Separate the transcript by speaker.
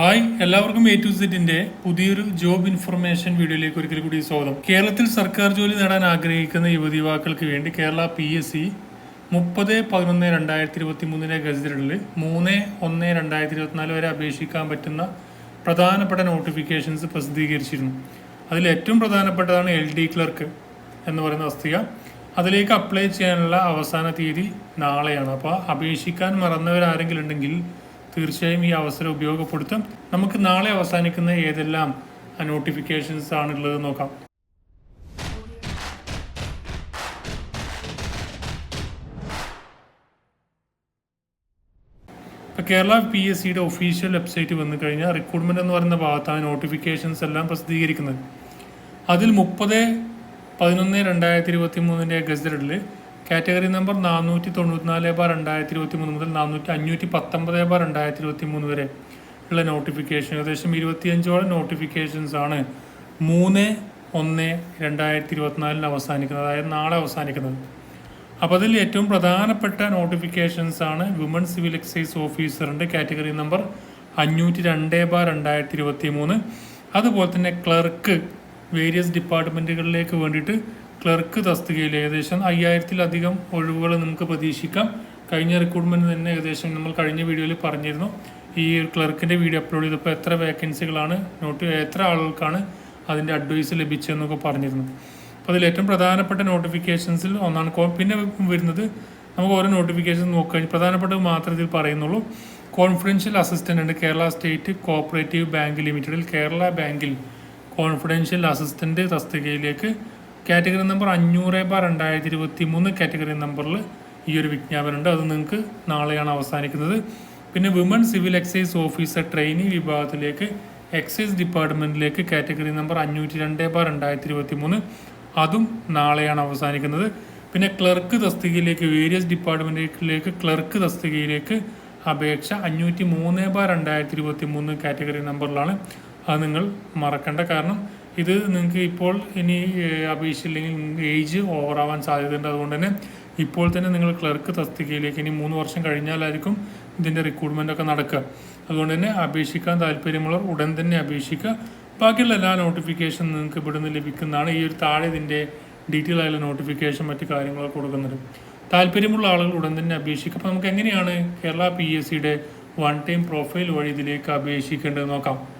Speaker 1: Hi എല്ലാവർക്കും A to സെറ്റിന്റെ പുതിയൊരു ജോബ് ഇൻഫർമേഷൻ വീഡിയോയിലേക്ക് ഒരിക്കൽ കൂടി സ്വാഗതം. കേരളത്തിൽ സർക്കാർ ജോലി നേടാൻ ആഗ്രഹിക്കുന്ന യുവതി യുവാക്കൾക്ക് വേണ്ടി കേരള പി എസ് സി മുപ്പത് പതിനൊന്ന് രണ്ടായിരത്തി ഇരുപത്തി മൂന്നിലെ ഗസറ്റുകളിൽ മൂന്ന് ഒന്ന് രണ്ടായിരത്തി ഇരുപത്തിനാല് വരെ അപേക്ഷിക്കാൻ പറ്റുന്ന പ്രധാനപ്പെട്ട നോട്ടിഫിക്കേഷൻസ് പ്രസിദ്ധീകരിച്ചിരുന്നു. അതിൽ ഏറ്റവും പ്രധാനപ്പെട്ടതാണ് എൽ ഡി ക്ലർക്ക് എന്ന് പറയുന്ന വസ്തുത അതിലേക്ക് അപ്ലൈ ചെയ്യാനുള്ള അവസാന തീയതി നാളെയാണ്. അപ്പോൾ അപേക്ഷിക്കാൻ മറന്നവരാരെങ്കിലും ഉണ്ടെങ്കിൽ തീർച്ചയായും ഈ അവസരം ഉപയോഗപ്പെടുത്തും. നമുക്ക് നാളെ അവസാനിക്കുന്ന ഏതെല്ലാം നോട്ടിഫിക്കേഷൻസ് ആണുള്ളത് നോക്കാം. കേരള പി എസ് സിയുടെ ഒഫീഷ്യൽ വെബ്സൈറ്റ് വന്നു കഴിഞ്ഞാൽ റിക്രൂട്ട്മെന്റ് എന്ന് പറയുന്ന ഭാഗത്താണ് നോട്ടിഫിക്കേഷൻസ് എല്ലാം പ്രസിദ്ധീകരിക്കുന്നത്. അതിൽ മുപ്പത് പതിനൊന്ന് രണ്ടായിരത്തി ഇരുപത്തി മൂന്നിന്റെ ഗസറ്റിൽ കാറ്റഗറി നമ്പർ നാനൂറ്റി തൊണ്ണൂറ്റിനാല് ബാർ രണ്ടായിരത്തി ഇരുപത്തി മൂന്ന് മുതൽ നാനൂറ്റി അഞ്ഞൂറ്റി പത്തൊമ്പത് ബാർ രണ്ടായിരത്തി ഇരുപത്തി മൂന്ന് വരെ ഉള്ള നോട്ടിഫിക്കേഷൻ ഏകദേശം ഇരുപത്തിയഞ്ചോളം നോട്ടിഫിക്കേഷൻസ് ആണ്. മൂന്ന് ഒന്ന് രണ്ടായിരത്തി ഇരുപത്തിനാലിന് അവസാനിക്കുന്നത് അതായത് നാളെ അവസാനിക്കുന്നത്. അപ്പോൾ അതിൽ ഏറ്റവും പ്രധാനപ്പെട്ട നോട്ടിഫിക്കേഷൻസ് ആണ് വിമൺ സിവിൽ എക്സൈസ് ഓഫീസറിന്റെ കാറ്റഗറി നമ്പർ അഞ്ഞൂറ്റി രണ്ട് ബാർ രണ്ടായിരത്തി ഇരുപത്തി മൂന്ന് അതുപോലെ തന്നെ ക്ലർക്ക് വേരിയസ് ഡിപ്പാർട്ട്മെന്റുകളിലേക്ക് വേണ്ടിയിട്ട് ക്ലർക്ക് തസ്തികയിൽ ഏകദേശം അയ്യായിരത്തിലധികം ഒഴിവുകൾ നമുക്ക് പ്രതീക്ഷിക്കാം. കഴിഞ്ഞ റിക്രൂട്ട്മെന്റ് തന്നെ ഏകദേശം നമ്മൾ കഴിഞ്ഞ വീഡിയോയിൽ പറഞ്ഞിരുന്നു. ഈ ക്ലർക്കിന്റെ വീഡിയോ അപ്ലോഡ് ചെയ്തപ്പോൾ എത്ര വേക്കൻസികളാണ് നോട്ട് എത്ര ആളുകൾക്കാണ് അതിന്റെ അഡ്വൈസ് ലഭിച്ചതെന്നൊക്കെ പറഞ്ഞിരുന്നു. അപ്പോൾ അതിൽ ഏറ്റവും പ്രധാനപ്പെട്ട നോട്ടിഫിക്കേഷൻസിൽ ഒന്നാണ് പിന്നെ വരുന്നത് നമുക്ക് ഓരോ നോട്ടിഫിക്കേഷൻ നോക്കുകഴിഞ്ഞാൽ പ്രധാനപ്പെട്ടത് മാത്രമേ ഇതിൽ പറയുന്നുള്ളൂ. കോൺഫിഡൻഷ്യൽ അസിസ്റ്റന്റ് ഉണ്ട് കേരള സ്റ്റേറ്റ് കോഓപ്പറേറ്റീവ് ബാങ്ക് ലിമിറ്റഡിൽ കേരള ബാങ്കിൽ കോൺഫിഡൻഷ്യൽ അസിസ്റ്റന്റ് തസ്തികയിലേക്ക് കാറ്റഗറി നമ്പർ അഞ്ഞൂറ് ബാർ രണ്ടായിരത്തി ഇരുപത്തി മൂന്ന് കാറ്റഗറി നമ്പറിൽ ഈ ഒരു വിജ്ഞാപനമുണ്ട്. അത് നിങ്ങൾക്ക് നാളെയാണ് അവസാനിക്കുന്നത്. പിന്നെ women civil excise officer trainee വിഭാഗത്തിലേക്ക് എക്സൈസ് ഡിപ്പാർട്ട്മെന്റിലേക്ക് കാറ്റഗറി നമ്പർ അഞ്ഞൂറ്റി രണ്ട് ബാർ രണ്ടായിരത്തി ഇരുപത്തി മൂന്ന് അതും നാളെയാണ് അവസാനിക്കുന്നത്. പിന്നെ ക്ലർക്ക് തസ്തികയിലേക്ക് വേരിയസ് ഡിപ്പാർട്ട്മെന്റിലേക്ക് ക്ലർക്ക് തസ്തികയിലേക്ക് അപേക്ഷ അഞ്ഞൂറ്റി മൂന്ന് ബാർ രണ്ടായിരത്തി ഇരുപത്തി മൂന്ന് കാറ്റഗറി നമ്പറിലാണ് അത് നിങ്ങൾ മറക്കേണ്ട കാരണം ഇത് നിങ്ങൾക്ക് ഇപ്പോൾ ഇനി അപേക്ഷിച്ചില്ലെങ്കിൽ ഏജ് ഓവറാവാൻ സാധ്യതയുണ്ട്. അതുകൊണ്ട് തന്നെ ഇപ്പോൾ തന്നെ നിങ്ങൾ ക്ലർക്ക് തസ്തികയിലേക്ക് ഇനി മൂന്ന് വർഷം കഴിഞ്ഞാലായിരിക്കും ഇതിന്റെ റിക്രൂട്ട്മെന്റ് ഒക്കെ നടക്കുക. അതുകൊണ്ട് തന്നെ അപേക്ഷിക്കാൻ താല്പര്യമുള്ളവർ ഉടൻ തന്നെ അപേക്ഷിക്കുക. ബാക്കിയുള്ള എല്ലാ നോട്ടിഫിക്കേഷൻ നിങ്ങൾക്ക് ഇവിടുന്ന് ലഭിക്കുന്നതാണ്. ഈ ഒരു താഴെ ഇതിന്റെ ഡീറ്റെയിൽ ആയുള്ള നോട്ടിഫിക്കേഷൻ മറ്റു കാര്യങ്ങളൊക്കെ കൊടുക്കുന്നത്. താല്പര്യമുള്ള ആളുകൾ ഉടൻ തന്നെ അപേക്ഷിക്കുക. അപ്പോൾ നമുക്ക് എങ്ങനെയാണ് കേരള പി എസ് സിയുടെ വൺ ടൈം പ്രൊഫൈൽ വഴി ഇതിലേക്ക് അപേക്ഷിക്കേണ്ടത് നോക്കാം.